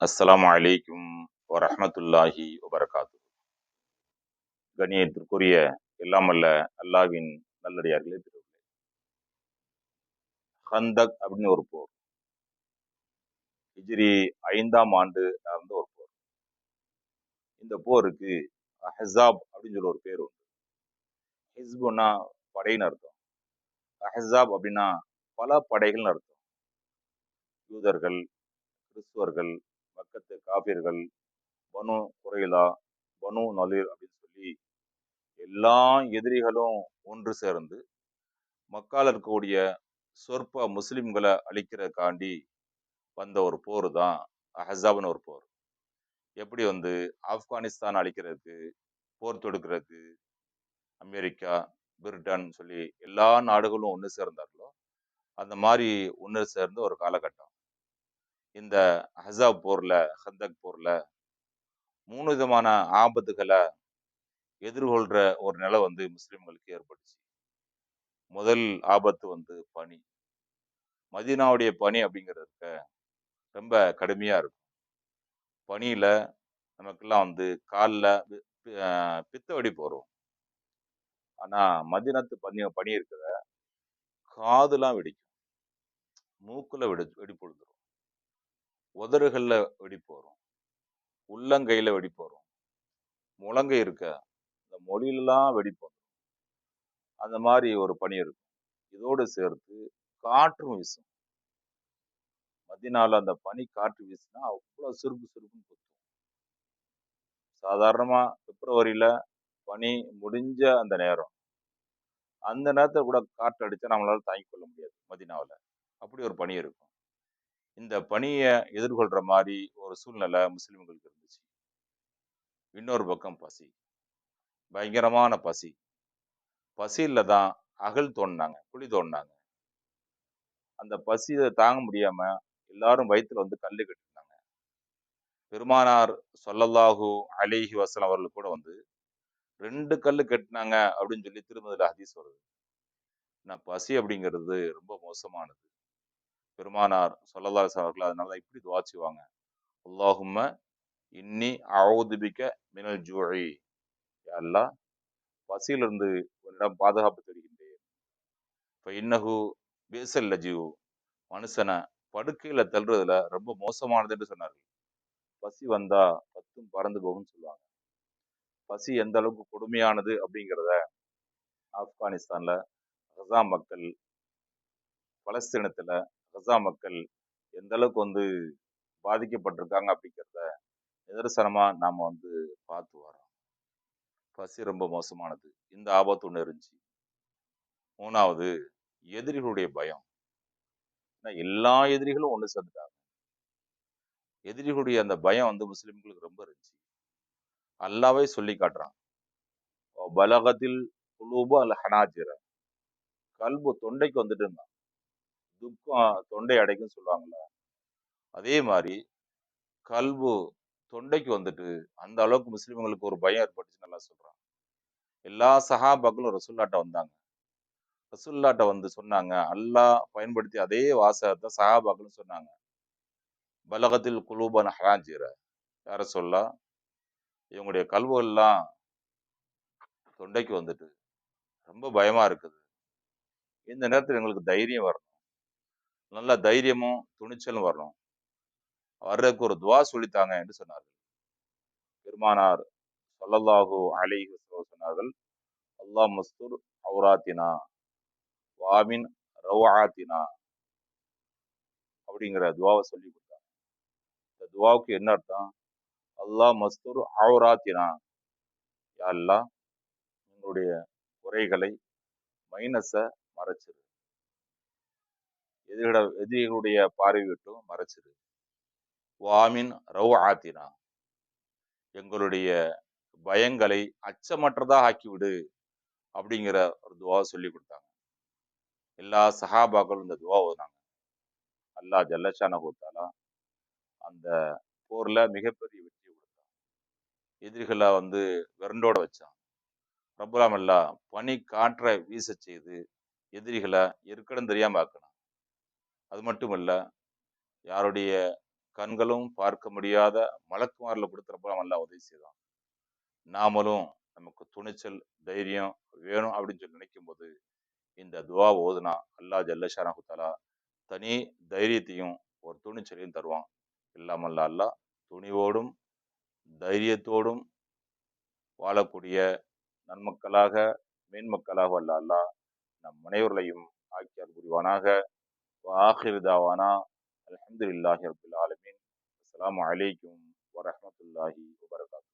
அஸ்லாம் அலைக்கும் வரமத்துல்லாஹி வபரகாத்து கணியத்திற்குரிய எல்லாமல்ல அல்லாவின் நல்லடியார்களே திருவிழா ஹந்தக் அப்படின்னு ஒரு போர். ஹிஜ்ரி ஐந்தாம் ஆண்டு நடந்த ஒரு போர். இந்த போருக்கு அஹ்ஸாப் அப்படின்னு சொல்லி ஒரு பேர் உண்டு. ஹிஸ்புன்னா படைன்னு அர்த்தம். அஹ்ஸாப் அப்படின்னா பல படைகள்னு அர்த்தம். யூதர்கள் கிறிஸ்துவர்கள் பக்கத்து காபிர்கள் பனு குறையிலா பனு நலீர் அப்படின்னு சொல்லி எல்லா எதிரிகளும் ஒன்று சேர்ந்து மக்கால் இருக்கக்கூடிய சொற்ப முஸ்லிம்களை அழிக்கிறதுக்காண்டி வந்த ஒரு போர் தான் அஹசாப்னு ஒரு போர். எப்படி வந்து ஆப்கானிஸ்தான் அழிக்கிறதுக்கு போர் தொடுக்கிறதுக்கு அமெரிக்கா பிரிட்டன் சொல்லி எல்லா நாடுகளும் ஒன்று சேர்ந்தார்களோ அந்த மாதிரி ஒன்று சேர்ந்த ஒரு காலகட்டம். இந்த ஹசா போரில் ஹந்தக் போரில் மூணு விதமான ஆபத்துகளை எதிர்கொள்கிற ஒரு நிலை வந்து முஸ்லீம்களுக்கு ஏற்பட்டுச்சு. முதல் ஆபத்து வந்து பனி. மதினாவுடைய பனி அப்படிங்கிறதுக்கு ரொம்ப கடுமையாக இருக்கும். பனியில் நமக்கெல்லாம் வந்து காலில் பித்த வெடிப்பு வரும் ஆனால் மதினத்து பனி பனி இருக்கிற காதுலாம் வெடிக்கும். மூக்கில் வெடி வெடி விழுந்துரும் உதறுகள்ல வெடிப்பு வரும் உள்ளங்கையில வெடிப்பு வரும் முழங்கை இருக்க இந்த மொழியிலலாம் வெடிப்பு வரும் அந்த மாதிரி ஒரு பனி இருக்கும். இதோடு சேர்த்து காற்றும் வீசும். மதினால அந்த பனி காற்று வீசுனா அவ்வளவு சுருப்பு சுருப்புன்னு குத்தும். சாதாரணமா பிப்ரவரியில பனி முடிஞ்ச அந்த நேரம். அந்த நேரத்தில் கூட காற்று அடிச்சா நம்மளால தாங்கிக் கொள்ள முடியாது. மதினாவில். அப்படி ஒரு பனி இருக்கும். இந்த பணியை எதிர்கொள்ற மாதிரி ஒரு சூழ்நிலை முஸ்லிம்களுக்கு இருந்துச்சு. இன்னொரு பக்கம் பசி. பயங்கரமான பசி. பசியில் தான் அகல் தோண்டினாங்க குழி தோண்டினாங்க அந்த பசியை தாங்க முடியாம எல்லாரும் வயிற்றுல வந்து கல் கட்டினாங்க. பெருமானார் சொல்லல்லாஹு அலிஹி வசலம் அவர்கள் கூட வந்து ரெண்டு கல் கட்டினாங்க அப்படின்னு சொல்லி திருமதில ஹதீஸ் வருது. நான் பசி அப்படிங்கிறது ரொம்ப மோசமானது. பெருமானார் சொல்லல்லா அவர்கள் அதனால இப்படி துவா செய்வாங்க. அல்லாஹும்ம இன்னி அவுதுபிக்க மினல் ஜூழி அல்லா பசியிலிருந்து உன்னிடம் பாதுகாப்பு தெரிகின்றேன். இப்போ இன்னகு பேசல் லஜிவு. மனுஷனை படுக்கையில் தள்ளுறதுல ரொம்ப மோசமானதுன்னு சொன்னார்கள். பசி வந்தா பத்தும் பறந்து போகும்னு சொல்லுவாங்க. பசி எந்த அளவுக்கு கொடுமையானது அப்படிங்கிறத ஆப்கானிஸ்தான்ல கசா மக்கள் பலஸ்தீனத்துல கசா மக்கள் எந்த அளவுக்கு வந்து பாதிக்கப்பட்டிருக்காங்க அப்படிங்கிறத நிதர்சனமாக நாம் வந்து பார்த்து வரோம் பசி ரொம்ப மோசமானது. இந்த ஆபத்து ஒன்று இருந்துச்சு. மூணாவது எதிரிகளுடைய பயம். எல்லா எதிரிகளும் ஒன்று சேர்ந்துட்டாங்க. எதிரிகளுடைய அந்த பயம் வந்து முஸ்லிம்களுக்கு ரொம்ப இருந்துச்சு. அல்லாவே சொல்லி காட்டுறான். பலகத்தில் குலூபு அல்ல ஹனாஜிர. கல்பு தொண்டைக்கு வந்துட்டு துக்கம் தொண்டை அடைக்கும் சொல்லுவாங்கல்ல. அதே மாதிரி கல்வு தொண்டைக்கு வந்துட்டு அந்த அளவுக்கு முஸ்லீம்களுக்கு ஒரு பயம் ஏற்பட்டுச்சு நல்லா சொல்கிறான் எல்லா சஹாபாக்களும் ரசுல்லாட்ட வந்தாங்க. ரசுல்லாட்ட வந்து சொன்னாங்க அல்லாஹ் பயன்படுத்தி அதே வாசகத்தை சஹாபாக்களும் சொன்னாங்க. பலகத்தில் குலூபன் ஹராஜிர யார சொல்லா? இவங்களுடைய கல்வெல்லாம் தொண்டைக்கு வந்துட்டு ரொம்ப பயமா இருக்குது. இந்த நேரத்தில் எங்களுக்கு தைரியம் வரணும். நல்ல தைரியமும் துணிச்சலும் வரணும். வர்றதுக்கு ஒரு துவா சொல்லித்தாங்க என்று சொன்னார்கள். பெருமானார் சொல்லல்லாஹு அலி சொன்னார்கள் அல்லாஹ் மஸ்தூர் அவுராத்தினா வாமின் ரவாத்தினா அப்படிங்கிற துவாவை சொல்லி கொடுத்தாங்க. இந்த துவாவுக்கு என்ன அர்த்தம்? அல்லாஹ் மஸ்தூர் அவுராத்தினா அல்லா எங்களுடைய குறைகளை மைனஸை மறைச்சிரு. எதிரிட எதிரிகளுடைய பார்வை விட்டும் மறைச்சிரு. வாமின் ரவ் ஆத்தினா எங்களுடைய பயங்களை அச்சமற்றதாக ஆக்கிவிடு அப்படிங்கிற ஒரு துவா சொல்லி கொடுத்தாங்க. எல்லா சஹாபாக்களும் இந்த துவா ஓதுனாங்க. அல்லா ஜல்லஷான கொடுத்தாலா அந்த போர்ல மிகப்பெரிய வெற்றியை கொடுத்தான். எதிரிகளை வந்து விரண்டோட வச்சான். ரபுலாம் அல்லா பனி காற்றை வீச செய்து எதிரிகளை இருக்கடம் தெரியாம ஆக்கணும் அது மட்டும் யாருடைய கண்களும் பார்க்க முடியாத மலக்குமாரில் கொடுத்துறப்ப நல்லா உதவி செய்தான் நாமளும் நமக்கு துணிச்சல் தைரியம் வேணும் அப்படின்னு சொல்லி நினைக்கும் போது இந்த துவா ஓதுனா அல்லா ஜல்லஷாரா குத்தாலா தனி தைரியத்தையும் ஒரு துணிச்சலையும் தருவான். இல்லாமல்ல அல்லா துணிவோடும் தைரியத்தோடும் வாழக்கூடிய நன்மக்களாக மேன்மக்களாக அல்ல அல்லா நம் அனைவர்களையும் ஆக்கியார் புரிவானாக. وآخر دعوانا الحمد للہ رب العالمین. السلام علیکم ورحمۃ اللہ وبرکاتہ.